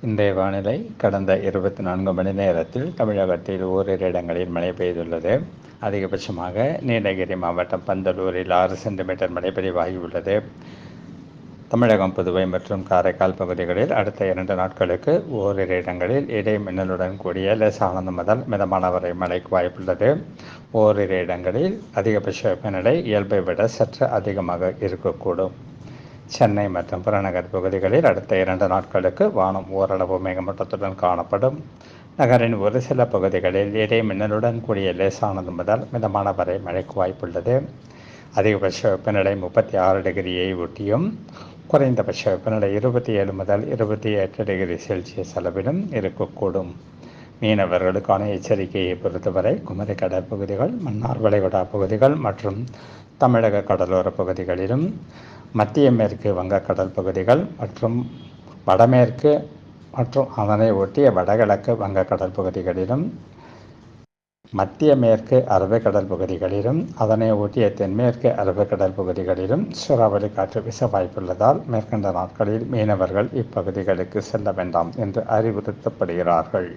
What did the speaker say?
இன்றைய வானிலை கடந்த இருபத்தி நான்கு மணி நேரத்தில் தமிழகத்தில் ஓரிரு இடங்களில் மழை பெய்துள்ளது. அதிகபட்சமாக நீலகிரி மாவட்டம் பந்தலூரில் ஆறு சென்டிமீட்டர் மழை பதிவாகியுள்ளது. தமிழகம் புதுவை மற்றும் காரைக்கால் பகுதிகளில் அடுத்த இரண்டு நாட்களுக்கு ஓரிரு இடங்களில் இடை மின்னலுடன் கூடிய லேசானது முதல் மிதமான வரை மழைக்கு வாய்ப்புள்ளது. ஓரிரு இடங்களில் அதிகபட்ச வெப்பநிலை இயல்பை விட சற்று அதிகமாக இருக்கக்கூடும். சென்னை மற்றும் புறநகர் பகுதிகளில் அடுத்த இரண்டு நாட்களுக்கு வானம் ஓரளவு மேகமூட்டத்துடன் காணப்படும். நகரின் ஒரு சில பகுதிகளில் இடை மின்னலுடன் கூடிய லேசானது முதல் மிதமான வரை மழைக்கு வாய்ப்புள்ளது. அதிகபட்ச வெப்பநிலை முப்பத்தி ஆறு டிகிரியை ஒட்டியும் குறைந்தபட்ச வெப்பநிலை இருபத்தி ஏழு முதல் இருபத்தி எட்டு டிகிரி செல்சியஸ் அளவிலும் இருக்கக்கூடும். மீனவர்களுக்கான எச்சரிக்கையை பொறுத்தவரை குமரி கடற்பகுதிகள் மன்னார் வளைகுடா பகுதிகள் மற்றும் தமிழக கடலோர பகுதிகளிலும் மத்திய மேற்கு வங்கக்கடல் பகுதிகள் மற்றும் வடமேற்கு மற்றும் அதனை ஒட்டிய வடகிழக்கு வங்கக்கடல் பகுதிகளிலும் மத்திய மேற்கு அரபிக்கடல் பகுதிகளிலும் அதனை ஒட்டிய தென்மேற்கு அரபிக்கடல் பகுதிகளிலும் சூறாவளி காற்று வீச வாய்ப்புள்ளதால் மேற்கண்ட நாட்களில் மீனவர்கள் இப்பகுதிகளுக்கு செல்ல வேண்டாம் என்று அறிவுறுத்தப்படுகிறார்கள்.